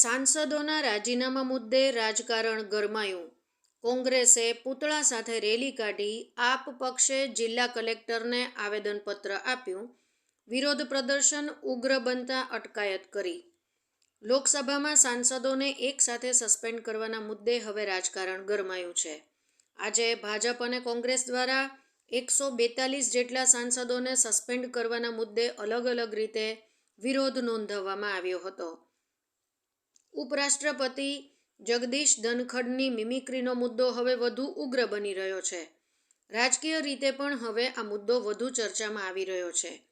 સાંસદોના રાજીનામા મુદ્દે રાજકારણ ગરમાયું. કોંગ્રેસે પૂતળા સાથે રેલી કાઢી આપ પક્ષે જિલ્લા કલેક્ટરને આવેદનપત્ર આપ્યું. વિરોધ પ્રદર્શન ઉગ્ર બનતા અટકાયત કરી. લોકસભામાં સાંસદોને એક સાથે સસ્પેન્ડ કરવાના મુદ્દે હવે રાજકારણ ગરમાયું છે. આજે ભાજપ અને કોંગ્રેસ દ્વારા એકસો બેતાલીસ જેટલા સાંસદોને સસ્પેન્ડ કરવાના મુદ્દે અલગ અલગ રીતે વિરોધ નોંધાવવામાં આવ્યો હતો. ઉપરાષ્ટ્રપતિ જગદીશ ધનખડની મિમિક્રીનો મુદ્દો હવે વધુ ઉગ્ર બની રહ્યો છે. રાજકીય રીતે પણ હવે આ મુદ્દો વધુ ચર્ચામાં આવી રહ્યો છે.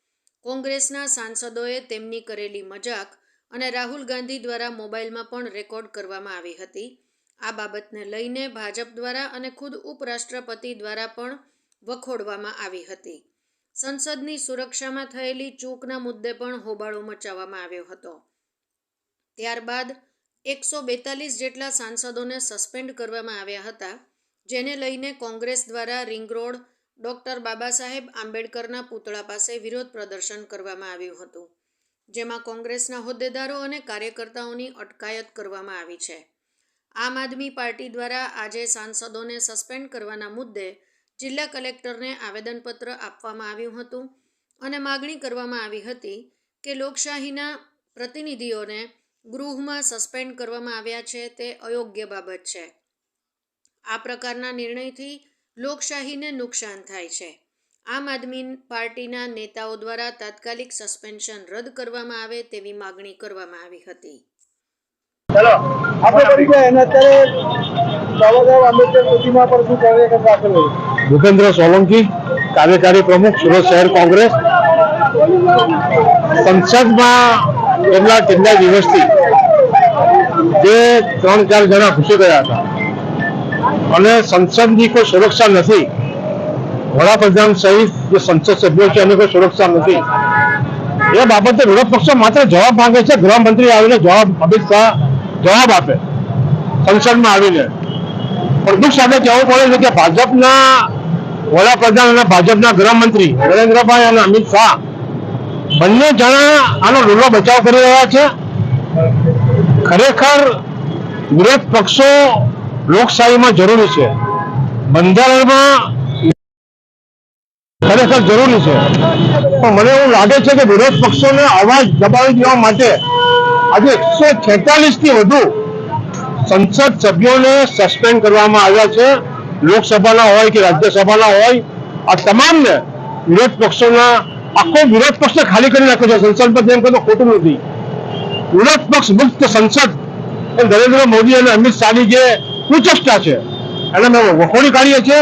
કોંગ્રેસના સાંસદોએ તેમની કરેલી મજાક અને રાહુલ ગાંધી દ્વારા મોબાઈલમાં પણ રેકોર્ડ કરવામાં આવી હતી. આ બાબતને લઈને ભાજપ દ્વારા અને ખુદ ઉપરાષ્ટ્રપતિ દ્વારા પણ વખોડવામાં આવી હતી. સંસદની સુરક્ષામાં થયેલી ચૂકના મુદ્દે પણ હોબાળો મચાવવામાં આવ્યો હતો. ત્યારબાદ એકસો બેતાલીસ જેટલા સાંસદોને સસ્પેન્ડ કરવામાં આવ્યા હતા, જેને લઈને કોંગ્રેસ દ્વારા ring road doctor Baba Saheb આંબેડકરના પૂતળા પાસે વિરોધ પ્રદર્શન કરવામાં આવ્યું હતું, જેમાં કોંગ્રેસના હોદ્દેદારો અને કાર્યકર્તાઓની અટકાયત કરવામાં આવી છે. આમ આદમી પાર્ટી દ્વારા આજે સાંસદોને સસ્પેન્ડ કરવાના મુદ્દે જિલ્લા કલેક્ટરને આવેદનપત્ર આપવામાં આવ્યું હતું અને માગણી કરવામાં આવી હતી કે લોકશાહીના પ્રતિનિધિઓને ગૃહમાં સસ્પેન્ડ કરવામાં આવ્યા છે તે અયોગ્ય બાબત છે. આ પ્રકારના નિર્ણયથી લોકશાહીને નુકસાન થાય છે. આમ આદમી પાર્ટીના નેતાઓ દ્વારા તાત્કાલિક સસ્પેન્શન રદ કરવામાં આવે તેવી માગણી કરવામાં આવી હતી. ચલો અત્યારે ભૂપેન્દ્ર સોલંકી કાર્યકારી પ્રમુખ સુરત શહેર કોંગ્રેસ. સંસદમાં કેટલા કેટલા દિવસથી? જે ત્રણ, ચાર જણા ઘૂસી ગયા હતા. અને સંસદની કોઈ સુરક્ષા નથી. વડાપ્રધાન સહિત જે સંસદ સભ્યો છે એની કોઈ સુરક્ષા નથી. એ બાબતે વિરોધ પક્ષો માત્ર જવાબ માંગે છે, ગૃહમંત્રી આવીને જવાબ, અમિત શાહ જવાબ આપે સંસદમાં આવીને. પણ દુઃખ સાથે કહેવું પડે છે કે ભાજપના વડાપ્રધાન અને ભાજપના ગૃહમંત્રી નરેન્દ્રભાઈ અને અમિત શાહ બંને જણા આનો રૂલો બચાવ કરી રહ્યા છે. ખરેખર વિરોધ પક્ષો લોકશાહીમાં જરૂરી છે. બંધારણમાં ખરેખર જરૂરી છે. પણ મને એવું લાગે છે કે વિરોધ પક્ષોને અવાજ દબાવી દેવા માટે આજે એકસો થી વધુ સંસદ સભ્યોને સસ્પેન્ડ કરવામાં આવ્યા છે. લોકસભાના હોય કે રાજ્યસભાના હોય, આ તમામને વિરોધ પક્ષોના આખો વિરોધ પક્ષને ખાલી કરી નાખ્યો છે. સંસદ પર એમ કહેતો ખોટું નથી. વિરોધ પક્ષ મુક્ત સંસદ એ નરેન્દ્ર મોદી અને અમિત શાહની જે કુચેષ્ટા છે, એને અમે વખોડી કાઢીએ છીએ.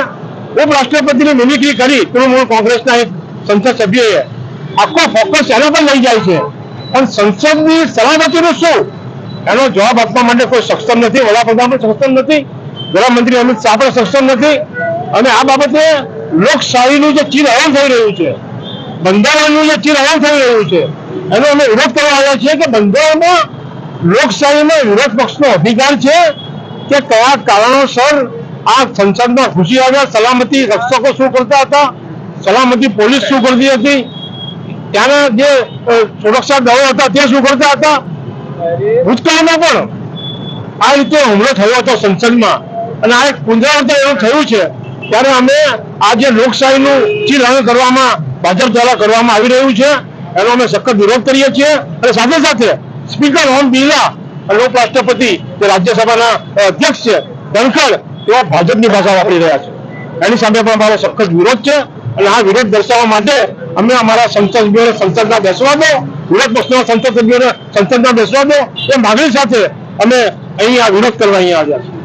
ઉપરાષ્ટ્રપતિની મિમિક્રી કરી તૃણમૂળ કોંગ્રેસના એક સંસદ સભ્યએ. આખો ફોકસ એના પર લઈ જાય છે. પણ સંસદની સલામતીનું શું? એનો જવાબ આપવા માટે કોઈ સક્ષમ નથી, વડાપ્રધાન પણ સક્ષમ નથી, ગૃહમંત્રી અમિત શાહ પણ સક્ષમ નથી. અને આ બાબતે લોકશાહીનું જે ચીર હરણ થઈ રહ્યું છે બંધારણનું જે ચીર હરણ થઈ રહ્યું છે, એનો અમે વિરોધ કરવા આવ્યા છીએ કે બંધારણમાં લોકશાહીમાં વિરોધ પક્ષનો અધિકાર છે કે કયા કારણોસર આ સંસદમાં ઘૂસી આવ્યા, સલામતી રક્ષકો શું કરતા હતા, સલામતી પોલીસ શું કરતી હતી, ત્યાંના જે સુરક્ષા દળો હતા તે શું કરતા હતા? ભૂતકાળમાં પણ આ રીતે હુમલો થયો હતો સંસદમાં. અને આ એક પુનરાવર્તન એવું થયું છે, ત્યારે અમે આ જે લોકશાહીનું ચીરહરણ કરવામાં ભાજપ દ્વારા કરવામાં આવી રહ્યું છે. એનો અમે સખત વિરોધ કરીએ છીએ. અને સાથે સાથે સ્પીકર ઓમ બિરલા અને ઉપરાષ્ટ્રપતિ જે રાજ્યસભાના અધ્યક્ષ છે, ધનખડ, તેઓ ભાજપની ભાષા વાપરી રહ્યા છે. એની સામે પણ અમારો સખત વિરોધ છે. અને આ વિરોધ દર્શાવવા માટે અમે અમારા સંસદ સભ્યોને સંસદમાં બેસવા દો, વિરોધ પક્ષના સંસદ સભ્યોને સંસદમાં બેસવા દો એ માગણી સાથે અમે અહીં આ વિરોધ કરવા અહીંયા આવ્યા છીએ.